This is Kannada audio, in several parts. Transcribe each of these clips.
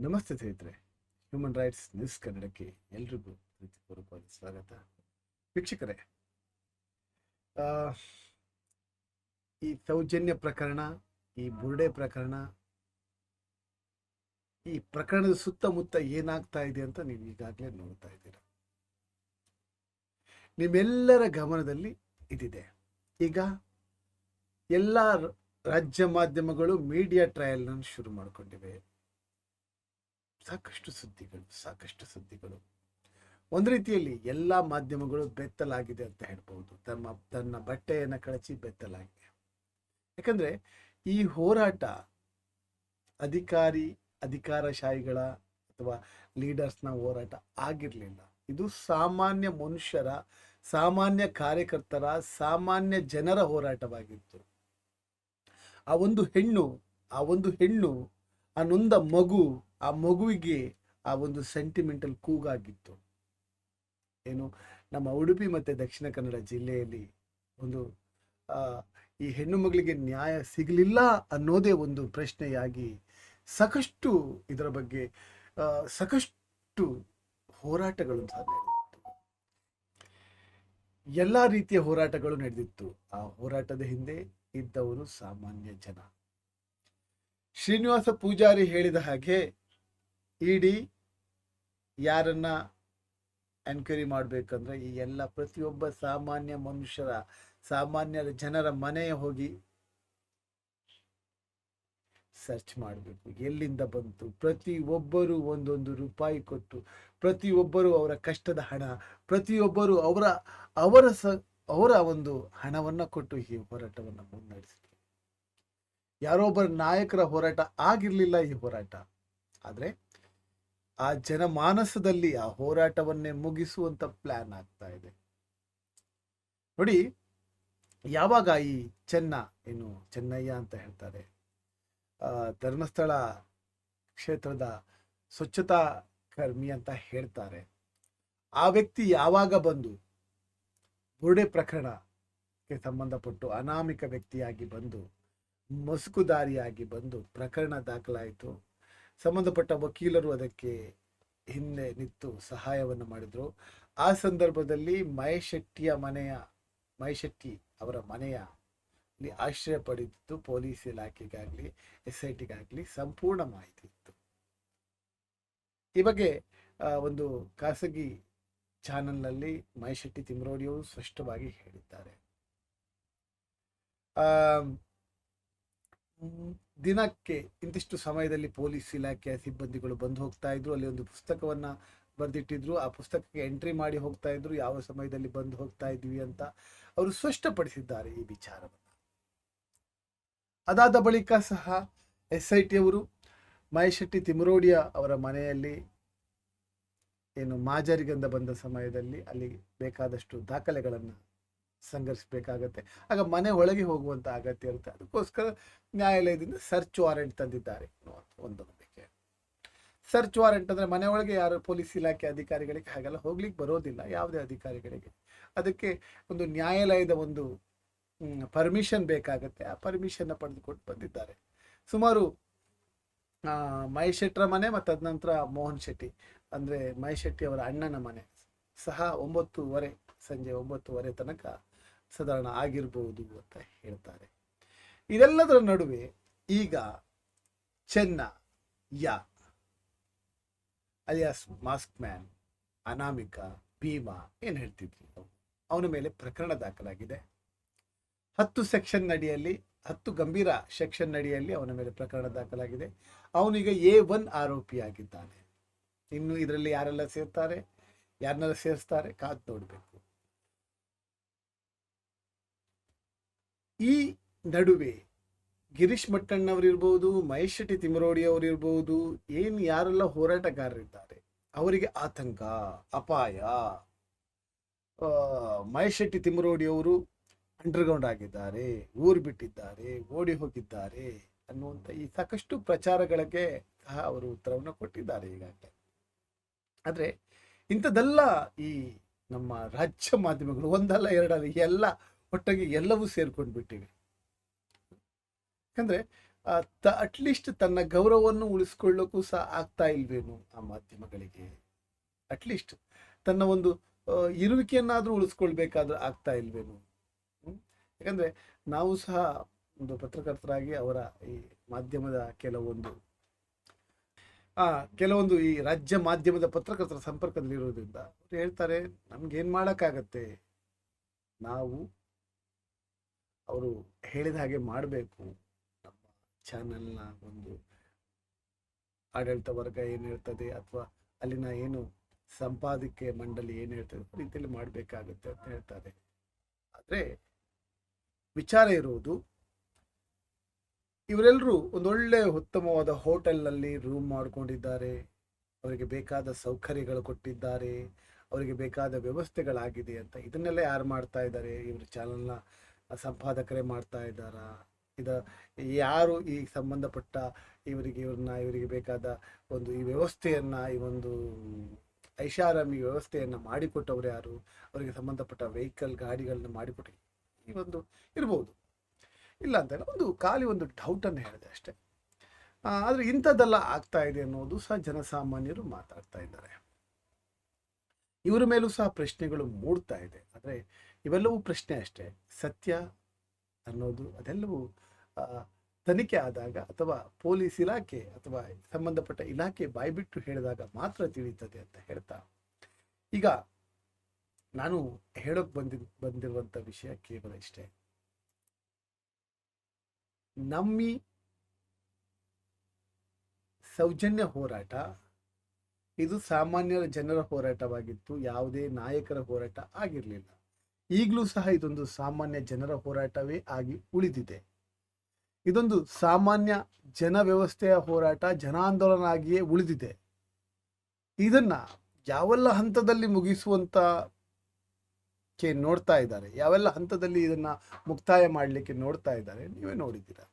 ನಮಸ್ತೆ ಸ್ನೇಹಿತರೆ. ಹ್ಯೂಮನ್ ರೈಟ್ಸ್ ನ್ಯೂಸ್ ಕನ್ನಡಕ್ಕೆ ಎಲ್ರಿಗೂ ಪ್ರೀತಿಪೂರ್ವಕವಾದ ಸ್ವಾಗತ. ವೀಕ್ಷಕರೇ ಈ ಸೌಜನ್ಯ ಪ್ರಕರಣ, ಈ ಬುರ್ಡೆ ಪ್ರಕರಣ, ಈ ಪ್ರಕರಣದ ಸುತ್ತಮುತ್ತ ಏನಾಗ್ತಾ ಇದೆ ಅಂತ ನೀವು ಈಗಾಗಲೇ ನೋಡ್ತಾ ಇದ್ದೀರಾ. ನಿಮ್ಮೆಲ್ಲರ ಗಮನದಲ್ಲಿ ಇದಿದೆ. ಈಗ ಎಲ್ಲ ರಾಜ್ಯ ಮಾಧ್ಯಮಗಳು ಮೀಡಿಯಾ ಟ್ರಯಲ್ನ ಶುರು ಮಾಡಿಕೊಂಡಿವೆ. ಸಾಕಷ್ಟು ಸುದ್ದಿಗಳು ಸಾಕಷ್ಟು ಸುದ್ದಿಗಳು. ಒಂದು ರೀತಿಯಲ್ಲಿ ಎಲ್ಲ ಮಾಧ್ಯಮಗಳು ಬೆತ್ತಲಾಗಿದೆ ಅಂತ ಹೇಳ್ಬೋದು ತಮ್ಮ, ತನ್ನ ಬಟ್ಟೆಯನ್ನು ಕಳಚಿ ಬೆತ್ತಲಾಗಿದೆ. ಯಾಕಂದ್ರೆ ಈ ಹೋರಾಟ ಅಧಿಕಾರಿ, ಅಧಿಕಾರಶಾಹಿಗಳ ಅಥವಾ ಲೀಡರ್ಸ್ನ ಹೋರಾಟ ಆಗಿರಲಿಲ್ಲ. ಇದು ಸಾಮಾನ್ಯ ಮನುಷ್ಯರ, ಸಾಮಾನ್ಯ ಕಾರ್ಯಕರ್ತರ, ಸಾಮಾನ್ಯ ಜನರ ಹೋರಾಟವಾಗಿತ್ತು. ಆ ಒಂದು ಹೆಣ್ಣು, ಆ ಒಂದು ಹೆಣ್ಣು, ಆ ನೊಂದ ಮಗು ಆ ಮಗುವಿಗೆ ಆ ಒಂದು ಸೆಂಟಿಮೆಂಟಲ್ ಕೂಗಾಗಿತ್ತು ಏನು, ನಮ್ಮ ಉಡುಪಿ ಮತ್ತೆ ದಕ್ಷಿಣ ಕನ್ನಡ ಜಿಲ್ಲೆಯಲ್ಲಿ ಒಂದು ಈ ಹೆಣ್ಣು ಮಗಳಿಗೆ ನ್ಯಾಯ ಸಿಗಲಿಲ್ಲ ಅನ್ನೋದೇ ಒಂದು ಪ್ರಶ್ನೆಯಾಗಿ ಸಾಕಷ್ಟು ಇದರ ಬಗ್ಗೆ ಸಾಕಷ್ಟು ಹೋರಾಟಗಳು ಸಹ ನಡೆದಿತ್ತು. ಎಲ್ಲ ರೀತಿಯ ಹೋರಾಟಗಳು ನಡೆದಿತ್ತು. ಆ ಹೋರಾಟದ ಹಿಂದೆ ಇದ್ದವರು ಸಾಮಾನ್ಯ ಜನ. ಶ್ರೀನಿವಾಸ ಪೂಜಾರಿ ಹೇಳಿದ ಹಾಗೆ ಇಡಿ ಯಾರನ್ನ ಎನ್ಕ್ವೈರಿ ಮಾಡಬೇಕಂದ್ರೆ ಈ ಎಲ್ಲ ಪ್ರತಿಯೊಬ್ಬ ಸಾಮಾನ್ಯ ಮನುಷ್ಯರ ಸಾಮಾನ್ಯ ಜನರ ಮನೆ ಹೋಗಿ ಸರ್ಚ್ ಮಾಡಬೇಕು. ಎಲ್ಲಿಂದ ಬಂತು? ಪ್ರತಿಯೊಬ್ಬರು ಒಂದೊಂದು ರೂಪಾಯಿ ಕೊಟ್ಟು, ಪ್ರತಿಯೊಬ್ಬರು ಅವರ ಕಷ್ಟದ ಹಣ, ಪ್ರತಿಯೊಬ್ಬರು ಅವರ ಅವರ ಸ, ಅವರ ಒಂದು ಹಣವನ್ನ ಕೊಟ್ಟು ಈ ಹೋರಾಟವನ್ನು ಮುನ್ನಡೆಸಿದ್ರು. ಯಾರೊಬ್ಬರ ನಾಯಕರ ಹೋರಾಟ ಆಗಿರ್ಲಿಲ್ಲ ಈ ಹೋರಾಟ. ಆದ್ರೆ ಆ ಜನಮಾನಸದಲ್ಲಿ ಆ ಹೋರಾಟವನ್ನೇ ಮುಗಿಸುವಂತ ಪ್ಲಾನ್ ಆಗ್ತಾ ಇದೆ. ನೋಡಿ, ಯಾವಾಗ ಈ ಚೆನ್ನ, ಏನು ಚೆನ್ನಯ್ಯ ಅಂತ ಹೇಳ್ತಾರೆ ಧರ್ಮಸ್ಥಳ ಕ್ಷೇತ್ರದ ಸ್ವಚ್ಛತಾ ಕರ್ಮಿ ಅಂತ ಹೇಳ್ತಾರೆ. ಆ ವ್ಯಕ್ತಿ ಯಾವಾಗ ಬಂದು ಬುರುಡೆ ಪ್ರಕರಣಕ್ಕೆ ಸಂಬಂಧಪಟ್ಟು ಅನಾಮಿಕ ವ್ಯಕ್ತಿಯಾಗಿ ಬಂದು, ಮಸುಕುದಾರಿಯಾಗಿ ಬಂದು ಪ್ರಕರಣ ದಾಖಲಾಯಿತು ಸಂಬಂಧಪಟ್ಟ ವಕೀಲರು ಅದಕ್ಕೆ ಹಿಂದೆ ನಿಂತು ಸಹಾಯವನ್ನು ಮಾಡಿದರು. ಆ ಸಂದರ್ಭದಲ್ಲಿ ಮಹೇಶ್ ಶೆಟ್ಟಿಯ ಮನೆಯ ಮಹೇಶ್ ಶೆಟ್ಟಿ ಅವರ ಮನೆಯ ಆಶ್ರಯ ಪಡೆದಿದ್ದು ಪೊಲೀಸ್ ಇಲಾಖೆಗಾಗಲಿ ಎಸ್ ಐ ಟಿಗಾಗಲಿ ಸಂಪೂರ್ಣ ಮಾಹಿತಿ ಇತ್ತು. ಈ ಬಗ್ಗೆ ಒಂದು ಖಾಸಗಿ ಚಾನೆಲ್ನಲ್ಲಿ ಮಹೇಶ್ ಶೆಟ್ಟಿ ತಿಮ್ರೋಡಿಯವರು ಸ್ಪಷ್ಟವಾಗಿ ಹೇಳಿದ್ದಾರೆ. ದಿನಕ್ಕೆ ಇಂತಿಷ್ಟು ಸಮಯದಲ್ಲಿ ಪೊಲೀಸ್ ಇಲಾಖೆಯ ಸಿಬ್ಬಂದಿಗಳು ಬಂದು ಹೋಗ್ತಾ ಇದ್ರು, ಅಲ್ಲಿ ಒಂದು ಪುಸ್ತಕವನ್ನು ಬರೆದಿಟ್ಟಿದ್ರು. ಆ ಪುಸ್ತಕಕ್ಕೆ ಎಂಟ್ರಿ ಮಾಡಿ ಹೋಗ್ತಾ ಇದ್ರು. ಯಾವ ಸಮಯದಲ್ಲಿ ಬಂದು ಹೋಗ್ತಾ ಇದ್ವಿ ಅಂತ ಅವರು ಸ್ಪಷ್ಟಪಡಿಸಿದ್ದಾರೆ ಈ ವಿಚಾರವನ್ನು. ಅದಾದ ಬಳಿಕ ಸಹ ಎಸ್ ಐ ಟಿಯವರು ಮಹೇಶ್ ಶೆಟ್ಟಿ ತಿಮರೋಡಿಯ ಅವರ ಮನೆಯಲ್ಲಿ ಏನು ಮಾಜರಿಗಂದ ಬಂದ ಸಮಯದಲ್ಲಿ ಅಲ್ಲಿ ಬೇಕಾದಷ್ಟು ದಾಖಲೆಗಳನ್ನು ಸಂಗ್ರಹಿಸಬೇಕಾಗತ್ತೆ ಆಗ ಮನೆ ಒಳಗೆ ಹೋಗುವಂತ ಅಗತ್ಯ ಇರುತ್ತೆ. ಅದಕ್ಕೋಸ್ಕರ ನ್ಯಾಯಾಲಯದಿಂದ ಸರ್ಚ್ ವಾರೆಂಟ್ ತಂದಿದ್ದಾರೆ ಒಂದು ನಂಬಿಕೆ ಸರ್ಚ್ ವಾರೆಂಟ್ ಅಂದ್ರೆ ಮನೆ ಒಳಗೆ ಯಾರು ಪೊಲೀಸ್ ಇಲಾಖೆ ಅಧಿಕಾರಿಗಳಿಗೆ ಹಾಗೆಲ್ಲ ಹೋಗ್ಲಿಕ್ಕೆ ಬರೋದಿಲ್ಲ ಯಾವುದೇ ಅಧಿಕಾರಿಗಳಿಗೆ. ಅದಕ್ಕೆ ಒಂದು ನ್ಯಾಯಾಲಯದ ಒಂದು ಪರ್ಮಿಷನ್ ಬೇಕಾಗತ್ತೆ. ಆ ಪರ್ಮಿಷನ್ನ ಪಡೆದುಕೊಂಡು ಬಂದಿದ್ದಾರೆ. ಸುಮಾರು ಆ, ಮಹೇಶ್ ಶೆಟ್ಟರ ಮನೆ ಮತ್ತು ತದನಂತರ ಮೋಹನ್ ಶೆಟ್ಟಿ ಅಂದ್ರೆ ಮಹೇಶ್ ಶೆಟ್ಟಿ ಅವರ ಅಣ್ಣನ ಮನೆ. ಸಹ ಒಂಬತ್ತುವರೆ ಸಂಜೆ ಒಂಬತ್ತುವರೆ ತನಕ ಸಾಧಾರಣ ಆಗಿರ್ಬೋದು ಅಂತ ಹೇಳ್ತಾರೆ. ಇದೆಲ್ಲದರ ನಡುವೆ ಈಗ ಚೆನ್ನ ಯಾ, ಅಲಿಯಾಸ್ ಮಾಸ್ಕ್ ಮ್ಯಾನ್, ಅನಾಮಿಕ, ಭೀಮಾ ಏನ್ ಹೇಳ್ತಿದ್ರು ಅವನ ಮೇಲೆ ಪ್ರಕರಣ ದಾಖಲಾಗಿದೆ. ಹತ್ತು ಸೆಕ್ಷನ್ ನಡಿಯಲ್ಲಿ, ಹತ್ತು ಗಂಭೀರ ಸೆಕ್ಷನ್ ನಡಿಯಲ್ಲಿ ಅವನ ಮೇಲೆ ಪ್ರಕರಣ ದಾಖಲಾಗಿದೆ. ಅವನೀಗ ಎ ಒನ್ ಆರೋಪಿಯಾಗಿದ್ದಾನೆ. ಇನ್ನು ಇದರಲ್ಲಿ ಯಾರೆಲ್ಲ ಸೇರ್ತಾರೆ? ಯಾರನ್ನೆಲ್ಲ ಸೇರಿಸ್ತಾರೆ? ಕಾದ್ ನೋಡಬೇಕು. ಈ ನಡುವೆ ಗಿರೀಶ್ ಮಟ್ಟಣ್ಣವರಿರ್ಬೋದು, ಮಹೇಶ್ ಶೆಟ್ಟಿ ತಿಮರೋಡಿ ಅವರಿರ್ಬೋದು, ಏನು ಯಾರೆಲ್ಲ ಹೋರಾಟಗಾರರಿದ್ದಾರೆ, ಅವರಿಗೆ ಆತಂಕ, ಅಪಾಯ ಮಹೇಶ್ ಶೆಟ್ಟಿ ತಿಮರೋಡಿ ಅವರು ಅಂಡರ್ಗ್ರೌಂಡ್ ಆಗಿದ್ದಾರೆ, ಊರು ಬಿಟ್ಟಿದ್ದಾರೆ, ಓಡಿ ಹೋಗಿದ್ದಾರೆ ಅನ್ನುವಂಥ ಈ ಸಾಕಷ್ಟು ಪ್ರಚಾರಗಳಿಗೆ ಸಹ ಅವರು ಉತ್ತರವನ್ನು ಕೊಟ್ಟಿದ್ದಾರೆ ಈಗಾಗಲೇ. ಆದರೆ ಇಂಥದ್ದೆಲ್ಲ ಈ ನಮ್ಮ ರಾಜ್ಯ ಮಾಧ್ಯಮಗಳು ಒಂದಲ್ಲ ಎರಡಲ್ಲ ಎಲ್ಲ ಒಟ್ಟಾಗಿ ಎಲ್ಲವೂ ಸೇರ್ಕೊಂಡು ಬಿಟ್ಟಿವೆ ಯಾಕಂದ್ರೆ ಅಟ್ಲೀಸ್ಟ್ ತನ್ನ ಗೌರವವನ್ನು ಉಳಿಸ್ಕೊಳ್ಳೋಕ್ಕೂ ಸಹ ಆಗ್ತಾ ಇಲ್ವೇನು ಆ ಮಾಧ್ಯಮಗಳಿಗೆ? ಅಟ್ಲೀಸ್ಟ್ ತನ್ನ ಒಂದು ಇರುವಿಕೆಯನ್ನಾದರೂ ಉಳಿಸ್ಕೊಳ್ಬೇಕಾದ್ರೂ ಆಗ್ತಾ ಇಲ್ವೇನು? ಯಾಕಂದ್ರೆ, ನಾವು ಸಹ ಒಂದು ಪತ್ರಕರ್ತರಾಗಿ ಅವರ ಈ ಮಾಧ್ಯಮದ ಕೆಲವೊಂದು, ಆ, ಕೆಲವೊಂದು ಈ ರಾಜ್ಯ ಮಾಧ್ಯಮದ ಪತ್ರಕರ್ತರ ಸಂಪರ್ಕದಲ್ಲಿರೋದ್ರಿಂದ ಅವ್ರು ಹೇಳ್ತಾರೆ, ನಮ್ಗೇನು ಮಾಡೋಕ್ಕಾಗತ್ತೆ? ನಾವು ಅವರು ಹೇಳಿದ ಹಾಗೆ ಮಾಡಬೇಕು. ನಮ್ಮ ಚಾನೆಲ್ನ ಒಂದು ಆಡಳಿತ ವರ್ಗ ಏನು ಹೇಳ್ತದೆ ಅಥವಾ ಅಲ್ಲಿನ ಏನು ಸಂಪಾದಕೀಯ ಮಂಡಳಿ ಏನು ಹೇಳ್ತದೆ ರೀತಿಯಲ್ಲಿ ಮಾಡಬೇಕಾಗುತ್ತೆ ಅಂತ ಹೇಳ್ತಾರೆ. ಆದರೆ ವಿಚಾರ ಇರುವುದು ಇವರೆಲ್ಲರೂ ಒಂದೊಳ್ಳೆ ಉತ್ತಮವಾದ ಹೋಟೆಲ್ನಲ್ಲಿ ರೂಮ್ ಮಾಡ್ಕೊಂಡಿದ್ದಾರೆ. ಅವರಿಗೆ ಬೇಕಾದ ಸೌಕರ್ಯಗಳು ಕೊಟ್ಟಿದ್ದಾರೆ. ಅವರಿಗೆ ಬೇಕಾದ ವ್ಯವಸ್ಥೆಗಳಾಗಿದೆ ಅಂತ ಇದನ್ನೆಲ್ಲ ಯಾರು ಮಾಡ್ತಾ ಇದ್ದಾರೆ? ಇವ್ರ ಚಾನಲ್ನ ಸಂಪಾದಕರೇ ಮಾಡ್ತಾ ಇದ್ದಾರಾ? ಇದು ಯಾರು ಈ ಸಂಬಂಧಪಟ್ಟ ಇವರಿಗೆ ಇವ್ರನ್ನ ಇವರಿಗೆ ಬೇಕಾದ ಒಂದು ಈ ವ್ಯವಸ್ಥೆಯನ್ನ, ಈ ಒಂದು ಐಷಾರಾಮಿ ವ್ಯವಸ್ಥೆಯನ್ನ ಮಾಡಿಕೊಟ್ಟವ್ರು ಯಾರು? ಅವರಿಗೆ ಸಂಬಂಧಪಟ್ಟ ವೆಹಿಕಲ್ ಗಾಡಿಗಳನ್ನ ಮಾಡಿಕೊಟ್ಟು ಈ ಒಂದು ಇರ್ಬೋದು. ಇಲ್ಲ ಅಂತ. ಒಂದು ಖಾಲಿ ಒಂದು ಡೌಟನ್ನು ಹೇಳಿದೆ ಅಷ್ಟೇ. ಆದ್ರೆ ಇಂಥದ್ದೆಲ್ಲ ಆಗ್ತಾ ಇದೆ ಅನ್ನೋದು ಸಹ ಜನಸಾಮಾನ್ಯರು ಮಾತಾಡ್ತಾ ಇದ್ದಾರೆ. ಇವರ ಮೇಲೂ ಸಹ ಪ್ರಶ್ನೆಗಳು ಮೂಡ್ತಾ ಇದೆ. ಆದರೆ ಇವೆಲ್ಲವೂ ಪ್ರಶ್ನೆ ಅಷ್ಟೇ. ಸತ್ಯ ಅನ್ನೋದು ಅದೆಲ್ಲವೂ ತನಿಖೆ ಆದಾಗ ಅಥವಾ ಪೊಲೀಸ್ ಇಲಾಖೆ ಅಥವಾ ಸಂಬಂಧಪಟ್ಟ ಇಲಾಖೆ ಬಾಯ್ಬಿಟ್ಟು ಹೇಳಿದಾಗ ಮಾತ್ರ ತಿಳಿಯುತ್ತದೆ ಅಂತ ಹೇಳ್ತಾ. ಈಗ ನಾನು ಹೇಳೋಕೆ ಬಂದಿ ಬಂದಿರುವಂತ ವಿಷಯ ಕೇವಲ ಇಷ್ಟೇ. ನಮ್ಮಿ ಸೌಜನ್ಯ ಹೋರಾಟ, ಇದು ಸಾಮಾನ್ಯರ ಜನರ ಹೋರಾಟವಾಗಿತ್ತು, ಯಾವುದೇ ನಾಯಕರ ಹೋರಾಟ ಆಗಿರಲಿಲ್ಲ. ಈಗಲೂ ಸಹ ಇದೊಂದು ಸಾಮಾನ್ಯ ಜನರ ಹೋರಾಟವೇ ಆಗಿ ಉಳಿದಿದೆ. ಇದೊಂದು ಸಾಮಾನ್ಯ ಜನ ವ್ಯವಸ್ಥೆಯ ಹೋರಾಟ, ಜನಾಂದೋಲನ ಆಗಿಯೇ ಉಳಿದಿದೆ. ಇದನ್ನ ಯಾವೆಲ್ಲ ಹಂತದಲ್ಲಿ ಮುಗಿಸುವಂತ ನೋಡ್ತಾ ಇದ್ದಾರೆ? ಯಾವೆಲ್ಲ ಹಂತದಲ್ಲಿ ಇದನ್ನ ಮುಕ್ತಾಯ ಮಾಡಲಿಕ್ಕೆ ನೋಡ್ತಾ ಇದ್ದಾರೆ? ನೀವೇ ನೋಡಿದ್ದೀರಾ?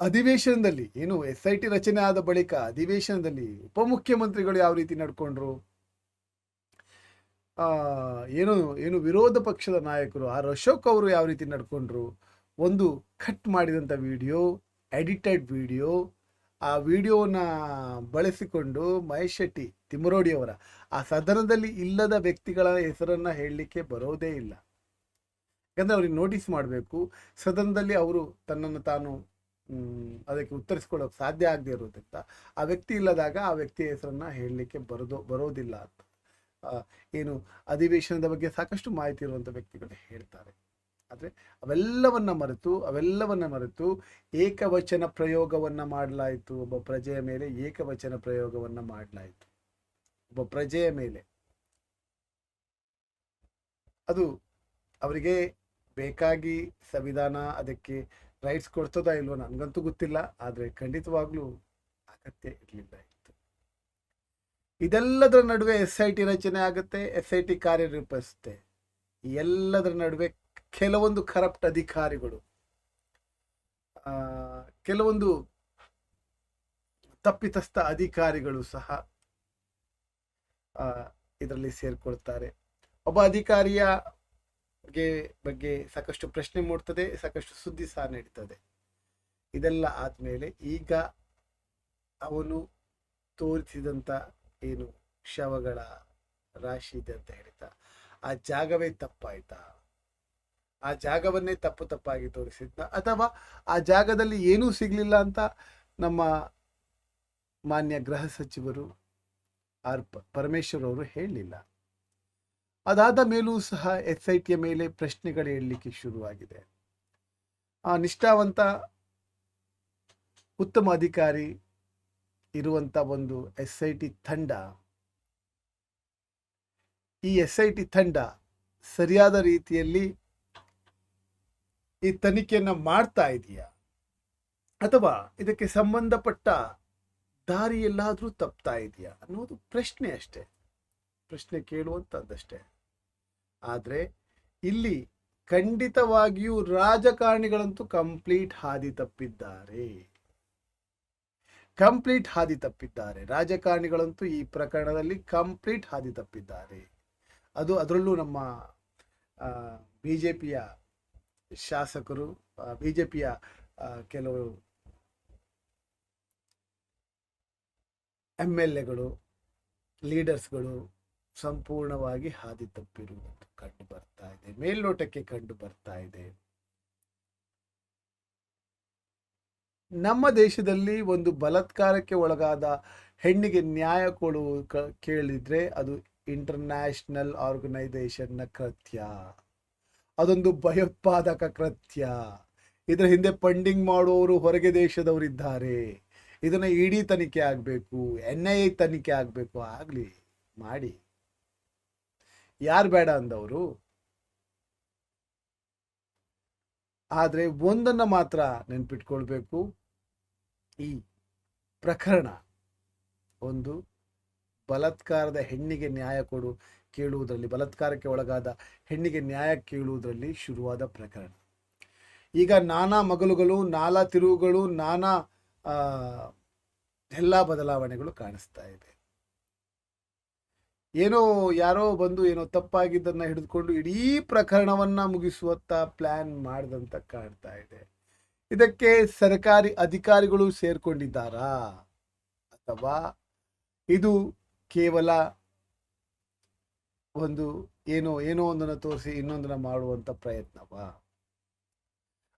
ಅಧಿವೇಶನದಲ್ಲಿ ಏನು ಎಸ್ ಐ ಟಿ ರಚನೆ ಆದ ಬಳಿಕ ಅಧಿವೇಶನದಲ್ಲಿ ಉಪಮುಖ್ಯಮಂತ್ರಿಗಳು ಯಾವ ರೀತಿ ನಡ್ಕೊಂಡ್ರು? ಏನು ಏನು ವಿರೋಧ ಪಕ್ಷದ ನಾಯಕರು, ಆರ್ ಅಶೋಕ್ ಅವರು ಯಾವ ರೀತಿ ನಡ್ಕೊಂಡ್ರು, ಒಂದು ಕಟ್ ಮಾಡಿದಂಥ ವಿಡಿಯೋ ಎಡಿಟೆಡ್ ವಿಡಿಯೋ ಆ ವಿಡಿಯೋನ ಬಳಸಿಕೊಂಡು ಮಹೇಶ್ ಶೆಟ್ಟಿ ತಿಮ್ಮರೋಡಿಯವರ ಆ ಸದನದಲ್ಲಿ ಇಲ್ಲದ ವ್ಯಕ್ತಿಗಳ ಹೆಸರನ್ನ ಹೇಳಲಿಕ್ಕೆ ಬರೋದೇ ಇಲ್ಲ. ಯಾಕಂದರೆ ಅವ್ರಿಗೆ ನೋಟಿಸ್ ಮಾಡಬೇಕು, ಸದನದಲ್ಲಿ ಅವರು ತನ್ನನ್ನು ತಾನು ಅದಕ್ಕೆ ಉತ್ತರಿಸ್ಕೊಳ್ಳೋಕೆ ಸಾಧ್ಯ ಆಗದೆ ಇರೋದ್ರಿಂದ ಆ ವ್ಯಕ್ತಿ ಇಲ್ಲದಾಗ ಆ ವ್ಯಕ್ತಿಯ ಹೆಸರನ್ನ ಹೇಳಲಿಕ್ಕೆ ಬರೋದು, ಬರೋದಿಲ್ಲ ಅಂತ. ಏನು ಅಧಿವೇಶನದ ಬಗ್ಗೆ ಸಾಕಷ್ಟು ಮಾಹಿತಿ ಇರುವಂಥ ವ್ಯಕ್ತಿಗಳು ಹೇಳ್ತಾರೆ. ಆದರೆ ಅವೆಲ್ಲವನ್ನ ಮರೆತು ಅವೆಲ್ಲವನ್ನ ಮರೆತು ಏಕವಚನ ಪ್ರಯೋಗವನ್ನ ಮಾಡಲಾಯಿತು. ಒಬ್ಬ ಪ್ರಜೆಯ ಮೇಲೆ ಏಕವಚನ ಪ್ರಯೋಗವನ್ನ ಮಾಡಲಾಯಿತು. ಒಬ್ಬ ಪ್ರಜೆಯ ಮೇಲೆ. ಅದು ಅವರಿಗೆ ಬೇಕಾಗಿ ಸಂವಿಧಾನ ಅದಕ್ಕೆ ರೈಟ್ಸ್ ಕೊಡ್ತದಾ ಇಲ್ವೋ ನನಗಂತೂ ಗೊತ್ತಿಲ್ಲ. ಆದರೆ ಖಂಡಿತವಾಗ್ಲೂ ಅಗತ್ಯ ಇರಲಿಲ್ಲ. ಇದೆಲ್ಲದರ ನಡುವೆ ಎಸ್ ಐ ಟಿ ರಚನೆ ಆಗುತ್ತೆ ಎಸ್ ಐ ಟಿ ಕಾರ್ಯನಿರ್ವಹಿಸುತ್ತೆ. ಎಲ್ಲದರ ನಡುವೆ ಕೆಲವೊಂದು ಕರಪ್ಟ್ ಅಧಿಕಾರಿಗಳು ಕೆಲವೊಂದು ತಪ್ಪಿತಸ್ಥ ಅಧಿಕಾರಿಗಳು ಸಹ ಇದರಲ್ಲಿ ಸೇರ್ಕೊಳ್ತಾರೆ. ಒಬ್ಬ ಅಧಿಕಾರಿಯ ಬಗ್ಗೆ ಸಾಕಷ್ಟು ಪ್ರಶ್ನೆ ಮೂಡ್ತದೆ, ಸಾಕಷ್ಟು ಸುದ್ದಿ ಸಹ ನಡೀತದೆ. ಇದೆಲ್ಲ ಆದಮೇಲೆ ಈಗ ಅವನು ತೋರಿಸಿದಂತ ಏನು ಶವಗಳ ರಾಶಿ ಇದೆ ಅಂತ ಹೇಳ್ತಾ ಆ ಜಾಗವೇ ತಪ್ಪಾಯ್ತಾ? ಆ ಜಾಗವನ್ನೇ ತಪ್ಪು ತಪ್ಪಾಗಿ ತೋರಿಸಿದ್ದ ಅಥವಾ ಆ ಜಾಗದಲ್ಲಿ ಏನೂ ಸಿಗ್ಲಿಲ್ಲ ಅಂತ ನಮ್ಮ ಮಾನ್ಯ ಗೃಹ ಸಚಿವರು ಆರ್ ಪರಮೇಶ್ವರ್ ಅವರು ಹೇಳಲಿಲ್ಲ. ಅದಾದ ಮೇಲೂ ಸಹ ಎಸ್ ಐ ಟಿಯ ಮೇಲೆ ಪ್ರಶ್ನೆಗಳು ಹೇಳಲಿಕ್ಕೆ ಶುರುವಾಗಿದೆ. ಆ ನಿಷ್ಠಾವಂತ ಉತ್ತಮ ಅಧಿಕಾರಿ ಇರುವಂತ ಒಂದು ಎಸ್ ಐ ಟಿ ತಂಡ, ಈ ಎಸ್ ಐ ಟಿ ತಂಡ ಸರಿಯಾದ ರೀತಿಯಲ್ಲಿ ಈ ತನಿಖೆಯನ್ನು ಮಾಡ್ತಾ ಇದೆಯಾ? ಅಥವಾ ಇದಕ್ಕೆ ಸಂಬಂಧಪಟ್ಟ ದಾರಿ ಎಲ್ಲಾದ್ರೂ ತಪ್ತಾ ಇದೆಯಾ? ಅನ್ನೋದು ಪ್ರಶ್ನೆ ಅಷ್ಟೇ. ಪ್ರಶ್ನೆ ಕೇಳುವಂತದ್ದಷ್ಟೇ. ಆದ್ರೆ ಇಲ್ಲಿ ಖಂಡಿತವಾಗಿಯೂ ರಾಜಕಾರಣಿಗಳಂತೂ ಕಂಪ್ಲೀಟ್ ಹಾದಿ ತಪ್ಪಿದ್ದಾರೆ. ಕಂಪ್ಲೀಟ್ ಹಾದಿ ತಪ್ಪಿದ್ದಾರೆ. ರಾಜಕಾರಣಿಗಳಂತೂ ಈ ಪ್ರಕರಣದಲ್ಲಿ ಕಂಪ್ಲೀಟ್ ಹಾದಿ ತಪ್ಪಿದ್ದಾರೆ. ಅದು ಅದರಲ್ಲೂ ನಮ್ಮ ಬಿ ಜೆ ಪಿಯ ಶಾಸಕರು ಬಿ ಜೆ ಪಿಯ ಕೆಲವು ಎಂ ಎಲ್ ಎಗಳು ಲೀಡರ್ಸ್ಗಳು ಸಂಪೂರ್ಣವಾಗಿ ಹಾದಿ ತಪ್ಪಿರುವುದು ಕಂಡು ಬರ್ತಾ ಇದೆ. ಮೇಲ್ನೋಟಕ್ಕೆ ಕಂಡು ಬರ್ತಾ ಇದೆ. ನಮ್ಮ ದೇಶದಲ್ಲಿ ಒಂದು ಬಲಾತ್ಕಾರಕ್ಕೆ ಒಳಗಾದ ಹೆಣ್ಣಿಗೆ ನ್ಯಾಯ ಕೊಡುವ ಕೇಳಿದ್ರೆ ಅದು ಇಂಟರ್ನ್ಯಾಷನಲ್ ಆರ್ಗನೈಸೇಷನ್ನ ಕೃತ್ಯ. ಅದೊಂದು ಭಯೋತ್ಪಾದಕ ಕೃತ್ಯ. ಇದರ ಹಿಂದೆ ಫಂಡಿಂಗ್ ಮಾಡುವವರು ಹೊರಗೆ ದೇಶದವರಿದ್ದಾರೆ. ಇದನ್ನ ಇಡಿ ತನಿಖೆ ಆಗಬೇಕು ಎನ್ ಐ ಎ ತನಿಖೆ ಆಗಬೇಕು, ಆಗಲಿ, ಮಾಡಿ. ಯಾರು ಬೇಡ ಅಂದವರು? ಆದರೆ ಒಂದನ್ನು ಮಾತ್ರ ನೆನ್ಪಿಟ್ಕೊಳ್ಬೇಕು. ಈ ಪ್ರಕರಣ ಒಂದು ಬಲತ್ಕಾರದ ಹೆಣ್ಣಿಗೆ ನ್ಯಾಯ ಕೊಡು ಕೇಳುವುದರಲ್ಲಿ, ಬಲಾತ್ಕಾರಕ್ಕೆ ಒಳಗಾದ ಹೆಣ್ಣಿಗೆ ನ್ಯಾಯ ಕೇಳುವುದರಲ್ಲಿ ಶುರುವಾದ ಪ್ರಕರಣ. ಈಗ ನಾನಾ ಮಗಲುಗಳು, ನಾಲಾ ತಿರುವುಗಳು, ನಾನಾ ಎಲ್ಲ ಬದಲಾವಣೆಗಳು ಕಾಣಿಸ್ತಾ ಇದೆ. ಏನೋ ಯಾರೋ ಬಂದು ಏನೋ ತಪ್ಪಾಗಿದ್ದನ್ನ ಹಿಡಿದುಕೊಂಡು ಇಡೀ ಪ್ರಕರಣವನ್ನ ಮುಗಿಸುವತ್ತ ಪ್ಲಾನ್ ಮಾಡಿದಂತ ಕಾಣ್ತಾ ಇದೆ. ಇದಕ್ಕೆ ಸರ್ಕಾರಿ ಅಧಿಕಾರಿಗಳು ಸೇರ್ಕೊಂಡಿದ್ದಾರಾ ಅಥವಾ ಇದು ಕೇವಲ ಒಂದು ಏನೋ ಏನೋ ಒಂದನ್ನು ತೋರಿಸಿ ಇನ್ನೊಂದನ್ನು ಮಾಡುವಂತ ಪ್ರಯತ್ನವಾ?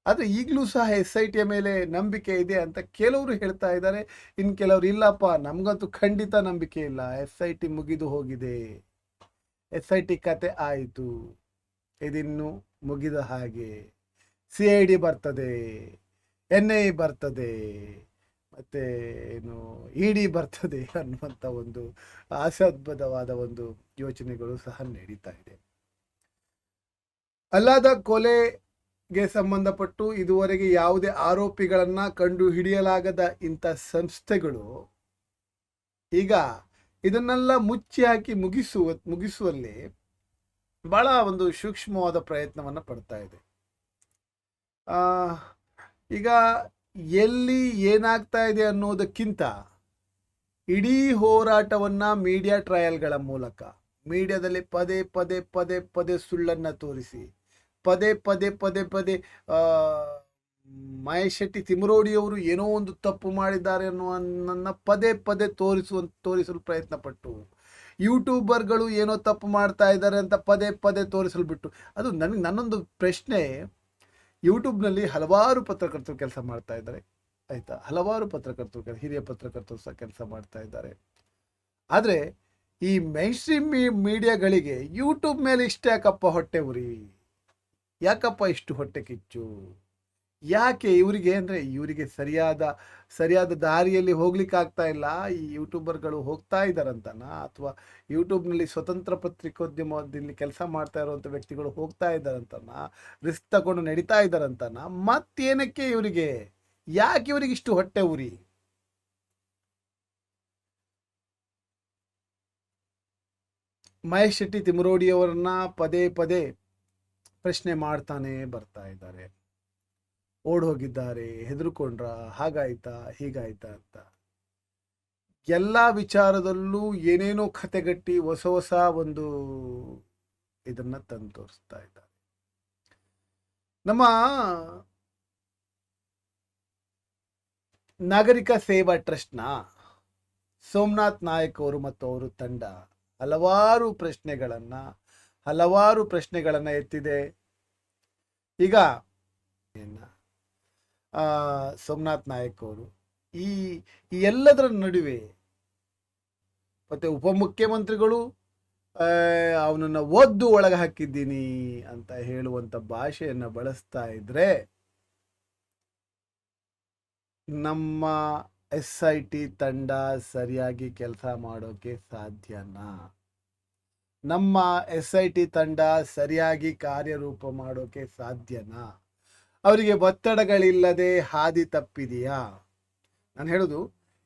ಆದ್ರೆ ಈಗಲೂ ಸಹ ಎಸ್ ಐ ಟಿಯ ಮೇಲೆ ನಂಬಿಕೆ ಇದೆ ಅಂತ ಕೆಲವರು ಹೇಳ್ತಾ ಇದ್ದಾರೆ. ಇನ್ನು ಕೆಲವರು ಇಲ್ಲಪ್ಪ, ನಮಗಂತೂ ಖಂಡಿತ ನಂಬಿಕೆ ಇಲ್ಲ. ಎಸ್ ಐ ಟಿ ಮುಗಿದು ಹೋಗಿದೆ. ಎಸ್ ಐ ಟಿ ಕತೆ ಆಯಿತು. ಇದಿನ್ನು ಮುಗಿದ ಹಾಗೆ. ಸಿ ಐ ಡಿ ಬರ್ತದೆ. ಎನ್ ಐ ಬರ್ತದೆ, ಮತ್ತೆ ಏನು ಇ ಡಿ ಬರ್ತದೆ ಅನ್ನುವಂಥ ಒಂದು ಆಸದ್ಭದವಾದ ಒಂದು ಯೋಚನೆಗಳು ಸಹ ನಡೀತಾ ಇದೆ. ಅಲ್ಲಾದ ಕೊಲೆಗೆ ಸಂಬಂಧಪಟ್ಟು ಇದುವರೆಗೆ ಯಾವುದೇ ಆರೋಪಿಗಳನ್ನ ಕಂಡು ಹಿಡಿಯಲಾಗದ ಇಂಥ ಸಂಸ್ಥೆಗಳು ಈಗ ಇದನ್ನೆಲ್ಲ ಮುಚ್ಚಿ ಹಾಕಿ ಮುಗಿಸುವ ಮುಗಿಸುವಲ್ಲಿ ಬಹಳ ಒಂದು ಸೂಕ್ಷ್ಮವಾದ ಪ್ರಯತ್ನವನ್ನ ಪಡ್ತಾ ಇದೆ. ಈಗ ಎಲ್ಲಿ ಏನಾಗ್ತಾ ಇದೆ ಅನ್ನೋದಕ್ಕಿಂತ ಇಡೀ ಹೋರಾಟವನ್ನ ಮೀಡಿಯಾ ಟ್ರಯಲ್ಗಳ ಮೂಲಕ ಮೀಡಿಯಾದಲ್ಲಿ ಪದೇ ಪದೇ ಪದೇ ಪದೇ ಸುಳ್ಳನ್ನ ತೋರಿಸಿ, ಪದೇ ಪದೇ ಪದೇ ಪದೇ ಮಹೇಶ್ ಶೆಟ್ಟಿ ತಿಮರೋಡಿಯವರು ಏನೋ ಒಂದು ತಪ್ಪು ಮಾಡಿದ್ದಾರೆ ಅನ್ನುವನ್ನ ಪದೇ ಪದೇ ತೋರಿಸುವ, ತೋರಿಸಲು ಪ್ರಯತ್ನ ಪಟ್ಟು ಯೂಟ್ಯೂಬರ್ಗಳು ಏನೋ ತಪ್ಪು ಮಾಡ್ತಾ ಇದ್ದಾರೆ ಅಂತ ಪದೇ ಪದೇ ತೋರಿಸಲು ಬಿಟ್ಟು, ಅದು ನನಗೆ, ನನ್ನೊಂದು ಪ್ರಶ್ನೆ ಯೂಟ್ಯೂಬ್ನಲ್ಲಿ ಹಲವಾರು ಪತ್ರಕರ್ತರು ಕೆಲಸ ಮಾಡ್ತಾ ಇದ್ದಾರೆ. ಆಯ್ತಾ? ಹಲವಾರು ಪತ್ರಕರ್ತರು ಹಿರಿಯ ಪತ್ರಕರ್ತರು ಸಹ ಕೆಲಸ ಮಾಡ್ತಾ ಇದ್ದಾರೆ. ಆದರೆ ಈ ಮೈನ್ಸ್ಟ್ರೀಮ್ ಮೀಡಿಯಾಗಳಿಗೆ ಯೂಟ್ಯೂಬ್ ಮೇಲೆ ಇಷ್ಟ ಯಾಕಪ್ಪ ಹೊಟ್ಟೆ ಉರಿ? ಯಾಕಪ್ಪ ಇಷ್ಟು ಹೊಟ್ಟೆ ಕಿಚ್ಚು? ಯಾಕೆ ಇವರಿಗೆ ಅಂದರೆ ಇವರಿಗೆ ಸರಿಯಾದ ಸರಿಯಾದ ದಾರಿಯಲ್ಲಿ ಹೋಗ್ಲಿಕ್ಕೆ ಆಗ್ತಾ ಇಲ್ಲ. ಈ ಯೂಟ್ಯೂಬರ್ಗಳು ಹೋಗ್ತಾ ಇದ್ದಾರಂತನಾ? ಅಥವಾ ಯೂಟ್ಯೂಬ್ನಲ್ಲಿ ಸ್ವತಂತ್ರ ಪತ್ರಿಕೋದ್ಯಮದಲ್ಲಿ ಕೆಲಸ ಮಾಡ್ತಾ ಇರುವಂಥ ವ್ಯಕ್ತಿಗಳು ಹೋಗ್ತಾ ಇದ್ದಾರಂತನಾ? ರಿಸ್ಕ್ ತಗೊಂಡು ನಡೀತಾ ಇದ್ದಾರಂತನಾ? ಮತ್ತೇನಕ್ಕೆ ಇವರಿಗೆ? ಯಾಕೆ ಇವರಿಗೆ ಇಷ್ಟು ಹೊಟ್ಟೆ ಉರಿ? ಮಹೇಶ್ ಶೆಟ್ಟಿ ತಿಮರೋಡಿಯವರನ್ನ ಪದೇ ಪದೇ ಪ್ರಶ್ನೆ ಮಾಡ್ತಾನೆ ಬರ್ತಾ ಇದ್ದಾರೆ. ಓಡ್ ಹೋಗಿದ್ದಾರೆ ಹೆದರ್ಕೊಂಡ್ರ ಹಾಗಾಯ್ತಾ, ಹೀಗಾಯ್ತಾ ಅಂತ. ಎಲ್ಲ ವಿಚಾರದಲ್ಲೂ ಏನೇನೋ ಕತೆಗಟ್ಟಿ ಹೊಸ ಹೊಸ ಒಂದು ಇದನ್ನ ತಂದು ತೋರಿಸ್ತಾ ಇದ್ದಾರೆ. ನಮ್ಮ ನಾಗರಿಕ ಸೇವಾ ಟ್ರಸ್ಟ್ನ ಸೋಮನಾಥ್ ನಾಯಕ್ ಅವರು ಮತ್ತು ಅವರು ತಂಡ ಹಲವಾರು ಪ್ರಶ್ನೆಗಳನ್ನ ಹಲವಾರು ಪ್ರಶ್ನೆಗಳನ್ನ ಎತ್ತಿದೆ. ಈಗ ಸೋಮನಾಥ್ ನಾಯಕ್ ಅವರು. ಈ ಈ ಎಲ್ಲದರ ನಡುವೆ ಮತ್ತೆ ಉಪಮುಖ್ಯಮಂತ್ರಿಗಳು ಅವನನ್ನು ಒದ್ದು ಒಳಗೆ ಹಾಕಿದ್ದೀನಿ ಅಂತ ಹೇಳುವಂಥ ಭಾಷೆಯನ್ನು ಬಳಸ್ತಾ ಇದ್ರೆ ನಮ್ಮ ಎಸ್ ಐ ಟಿ ತಂಡ ಸರಿಯಾಗಿ ಕೆಲಸ ಮಾಡೋಕೆ ಸಾಧ್ಯನಾ? ನಮ್ಮ ಎಸ್ ಐ ಟಿ ತಂಡ ಸರಿಯಾಗಿ ಕಾರ್ಯರೂಪ ಮಾಡೋಕೆ ಸಾಧ್ಯನಾ? ಅವರಿಗೆ ಒತ್ತಡಗಳಿಲ್ಲದೆ ಹಾದಿ ತಪ್ಪಿದೆಯಾ? ನಾನು ಹೇಳೋದು,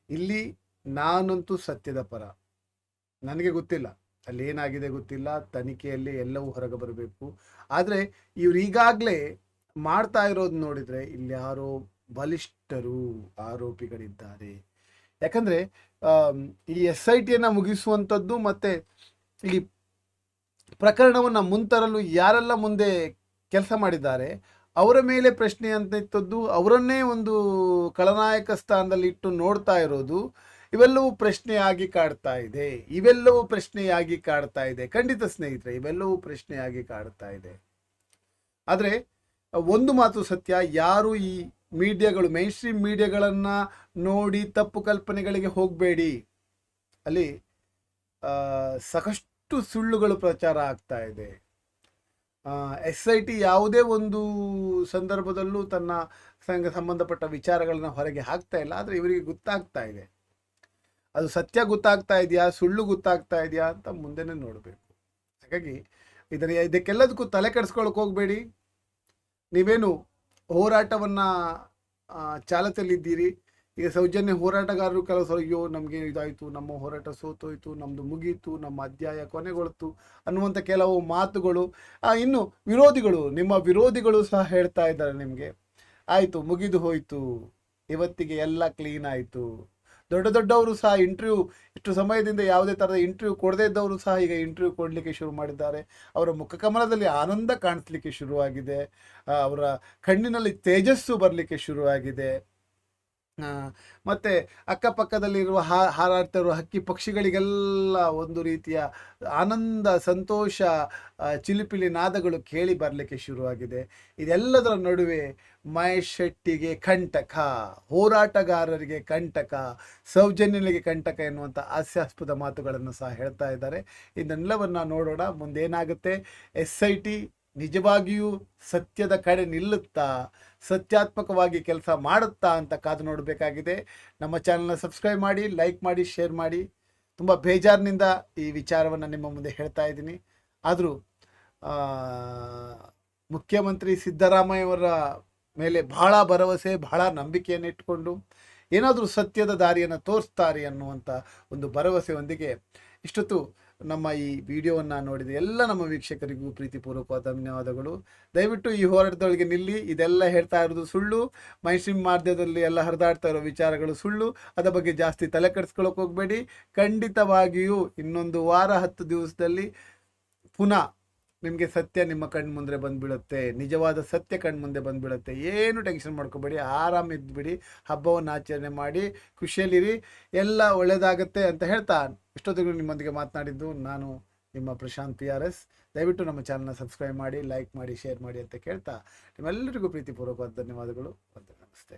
ಇಲ್ಲಿ ನಾನಂತೂ ಸತ್ಯದ ಪರ. ನನಗೆ ಗೊತ್ತಿಲ್ಲ. ಅಲ್ಲಿ ಏನಾಗಿದೆ ಗೊತ್ತಿಲ್ಲ. ತನಿಖೆಯಲ್ಲಿ ಎಲ್ಲವೂ ಹೊರಗೆ ಬರಬೇಕು. ಆದರೆ ಇವ್ರು ಈಗಾಗಲೇ ಮಾಡ್ತಾ ಇರೋದು ನೋಡಿದ್ರೆ ಇಲ್ಲಿ ಯಾರೋ ಬಲಿಷ್ಠರು ಆರೋಪಿಗಳಿದ್ದಾರೆ. ಯಾಕಂದ್ರೆ ಈ ಎಸ್ ಐ ಟಿಯನ್ನು ಮುಗಿಸುವಂಥದ್ದು ಮತ್ತೆ ಈ ಪ್ರಕರಣವನ್ನು ಮುಂತರಲು ಯಾರೆಲ್ಲ ಮುಂದೆ ಕೆಲಸ ಮಾಡಿದ್ದಾರೆ ಅವರ ಮೇಲೆ ಪ್ರಶ್ನೆ ಅಂತ ಇತ್ತದ್ದು ಅವರನ್ನೇ ಒಂದು ಖಳನಾಯಕ ಸ್ಥಾನದಲ್ಲಿ ಇಟ್ಟು ನೋಡ್ತಾ ಇರೋದು, ಇವೆಲ್ಲವೂ ಪ್ರಶ್ನೆಯಾಗಿ ಕಾಡ್ತಾ ಇದೆ. ಇವೆಲ್ಲವೂ ಪ್ರಶ್ನೆಯಾಗಿ ಕಾಡ್ತಾ ಇದೆ. ಖಂಡಿತ ಸ್ನೇಹಿತರೆ, ಇವೆಲ್ಲವೂ ಪ್ರಶ್ನೆಯಾಗಿ ಕಾಡ್ತಾ ಇದೆ. ಆದರೆ, ಒಂದು ಮಾತು ಸತ್ಯ, ಯಾರು ಈ ಮೀಡಿಯಾಗಳು ಮೈನ್ ಸ್ಟ್ರೀಮ್ ಮೀಡಿಯಾಗಳನ್ನು ನೋಡಿ ತಪ್ಪು ಕಲ್ಪನೆಗಳಿಗೆ ಹೋಗಬೇಡಿ. ಅಲ್ಲಿ ಸಾಕಷ್ಟು ಸುಳ್ಳುಗಳು ಪ್ರಚಾರ ಆಗ್ತಾ ಇದೆ. ಎಸ್ ಐ ಟಿ ಯಾವುದೇ ಒಂದು ಸಂದರ್ಭದಲ್ಲೂ ತನ್ನ ಸಂಘ ಸಂಬಂಧಪಟ್ಟ ವಿಚಾರಗಳನ್ನ ಹೊರಗೆ ಹಾಕ್ತಾ ಇಲ್ಲ, ಆದರೆ ಇವರಿಗೆ ಗೊತ್ತಾಗ್ತಾ ಇದೆ. ಅದು ಸತ್ಯ ಗೊತ್ತಾಗ್ತಾ ಇದೆಯಾ, ಸುಳ್ಳು ಗೊತ್ತಾಗ್ತಾ ಇದೆಯಾ ಅಂತ ಮುಂದೆನೇ ನೋಡಬೇಕು. ಹಾಗಾಗಿ ಇದರ ಇದಕ್ಕೆಲ್ಲದಕ್ಕೂ ತಲೆ ಕೆಡಿಸ್ಕೊಳಕ್ ಹೋಗಬೇಡಿ. ನೀವೇನು ಹೋರಾಟವನ್ನು ಚಾಲತಿಯಲ್ಲಿದ್ದೀರಿ ಈಗ ಸೌಜನ್ಯ ಹೋರಾಟಗಾರರು ಕೆಲಸ ಅಯ್ಯೋ, ನಮಗೆ ಇದಾಯಿತು, ನಮ್ಮ ಹೋರಾಟ ಸೋತೋಯ್ತು ನಮ್ಮದು ಮುಗೀತು, ನಮ್ಮ ಅಧ್ಯಾಯ ಕೊನೆಗೊಳ್ತು ಅನ್ನುವಂಥ ಕೆಲವು ಮಾತುಗಳು. ಇನ್ನು ವಿರೋಧಿಗಳು, ನಿಮ್ಮ ವಿರೋಧಿಗಳು ಸಹ ಹೇಳ್ತಾ ಇದ್ದಾರೆ ನಿಮಗೆ. ಆಯಿತು, ಮುಗಿದು ಹೋಯಿತು, ಇವತ್ತಿಗೆ ಎಲ್ಲ ಕ್ಲೀನ್ ಆಯಿತು. ದೊಡ್ಡ ದೊಡ್ಡವರು ಸಹ ಇಂಟರ್ವ್ಯೂ ಇಷ್ಟು ಸಮಯದಿಂದ ಯಾವುದೇ ಥರದ ಇಂಟರ್ವ್ಯೂ ಕೊಡದೇ ಇದ್ದವರು ಸಹ ಈಗ ಇಂಟರ್ವ್ಯೂ ಕೊಡಲಿಕ್ಕೆ ಶುರು ಮಾಡಿದ್ದಾರೆ. ಅವರ ಮುಖಕಮಲದಲ್ಲಿ ಆನಂದ ಕಾಣಿಸ್ಲಿಕ್ಕೆ ಶುರುವಾಗಿದೆ. ಅವರ ಕಣ್ಣಿನಲ್ಲಿ ತೇಜಸ್ಸು ಬರಲಿಕ್ಕೆ ಶುರುವಾಗಿದೆ. ಮತ್ತೆ ಅಕ್ಕಪಕ್ಕದಲ್ಲಿರುವ ಹಾರಾಡ್ತಾ ಇರುವ ಹಕ್ಕಿ ಪಕ್ಷಿಗಳಿಗೆಲ್ಲ ಒಂದು ರೀತಿಯ ಆನಂದ, ಸಂತೋಷ ಚಿಲಿಪಿಲಿ ನಾದಗಳು ಕೇಳಿ ಬರಲಿಕ್ಕೆ ಶುರುವಾಗಿದೆ. ಇದೆಲ್ಲದರ ನಡುವೆ ಮಹೇಶ್ ಶೆಟ್ಟಿಗೆ ಕಂಟಕ, ಹೋರಾಟಗಾರರಿಗೆ ಕಂಟಕ, ಸೌಜನ್ಯನಿಗೆ ಕಂಟಕ ಎನ್ನುವಂಥ ಹಾಸ್ಯಾಸ್ಪದ ಮಾತುಗಳನ್ನು ಸಹ ಹೇಳ್ತಾ ಇದ್ದಾರೆ. ಇದನ್ನೆಲ್ಲವನ್ನು ನೋಡೋಣ, ಮುಂದೇನಾಗುತ್ತೆ? ಎಸ್ ಐ ಟಿ ನಿಜವಾಗಿಯೂ ಸತ್ಯದ ಕಡೆ ನಿಲ್ಲುತ್ತಾ, ಸತ್ಯಾತ್ಮಕವಾಗಿ ಕೆಲಸ ಮಾಡುತ್ತಾ ಅಂತ ಕಾದು ನೋಡಬೇಕಾಗಿದೆ. ನಮ್ಮ ಚಾನಲ್ನ ಸಬ್ಸ್ಕ್ರೈಬ್ ಮಾಡಿ, ಲೈಕ್ ಮಾಡಿ, ಶೇರ್ ಮಾಡಿ. ತುಂಬ ಬೇಜಾರಿನಿಂದ ಈ ವಿಚಾರವನ್ನು ನಿಮ್ಮ ಮುಂದೆ ಹೇಳ್ತಾ ಇದ್ದೀನಿ. ಆದರೂ ಮುಖ್ಯಮಂತ್ರಿ ಸಿದ್ದರಾಮಯ್ಯವರ ಮೇಲೆ ಬಹಳ ಭರವಸೆ, ಬಹಳ ನಂಬಿಕೆಯನ್ನು ಇಟ್ಟುಕೊಂಡು, ಏನಾದರೂ ಸತ್ಯದ ದಾರಿಯನ್ನು ತೋರಿಸ್ತಾರೆ ಅನ್ನುವಂಥ ಒಂದು ಭರವಸೆಯೊಂದಿಗೆ ಇಷ್ಟೊತ್ತು ನಮ್ಮ ಈ ವಿಡಿಯೋವನ್ನು ನೋಡಿದ ಎಲ್ಲ ನಮ್ಮ ವೀಕ್ಷಕರಿಗೂ ಪ್ರೀತಿಪೂರ್ವಕವಾದ ಧನ್ಯವಾದಗಳು. ದಯವಿಟ್ಟು ಈ ಹೋರಾಟದೊಳಗೆ ನಿಲ್ಲಿ, ಇದೆಲ್ಲ ಹೇಳ್ತಾ ಇರೋದು ಸುಳ್ಳು. ಮೈಸೂರು ಮಾಧ್ಯಮದಲ್ಲಿ ಎಲ್ಲ ಹರಿದಾಡ್ತಾ ಇರೋ ವಿಚಾರಗಳು ಸುಳ್ಳು. ಅದರ ಬಗ್ಗೆ ಜಾಸ್ತಿ ತಲೆ ಕೆಡಿಸ್ಕೊಳ್ಳೋಕೆ ಹೋಗಬೇಡಿ. ಖಂಡಿತವಾಗಿಯೂ ಇನ್ನೊಂದು ವಾರ ಹತ್ತು ದಿವಸದಲ್ಲಿ ಪುನಃ ನಿಮಗೆ ಸತ್ಯ ನಿಮ್ಮ ಕಣ್ಣು ಮುಂದೆ ಬಂದುಬಿಡುತ್ತೆ, ನಿಜವಾದ ಸತ್ಯ ಕಣ್ಣು ಮುಂದೆ ಬಂದುಬಿಡುತ್ತೆ, ಏನು ಟೆನ್ಷನ್ ಮಾಡ್ಕೋಬೇಡಿ, ಆರಾಮ ಇದ್ದುಬಿಡಿ ಹಬ್ಬವನ್ನು ಆಚರಣೆ ಮಾಡಿ, ಖುಷಿಯಲ್ಲಿರಿ, ಎಲ್ಲ ಒಳ್ಳೆಯದಾಗತ್ತೆ ಅಂತ ಹೇಳ್ತಾ ಇಷ್ಟೊತ್ತಿಗೂ ನಿಮ್ಮೊಂದಿಗೆ ಮಾತನಾಡಿದ್ದು ನಾನು ನಿಮ್ಮ ಪ್ರಶಾಂತ್ ಪಿ ಆರ್ ಎಸ್ ದಯವಿಟ್ಟು ನಮ್ಮ ಚಾನಲ್ನ ಸಬ್ಸ್ಕ್ರೈಬ್ ಮಾಡಿ, ಲೈಕ್ ಮಾಡಿ, ಶೇರ್ ಮಾಡಿ ಅಂತ ಕೇಳ್ತಾ ನಿಮ್ಮೆಲ್ಲರಿಗೂ ಪ್ರೀತಿಪೂರ್ವಕವಾದ ಧನ್ಯವಾದಗಳು ಮತ್ತು ನಮಸ್ತೆ.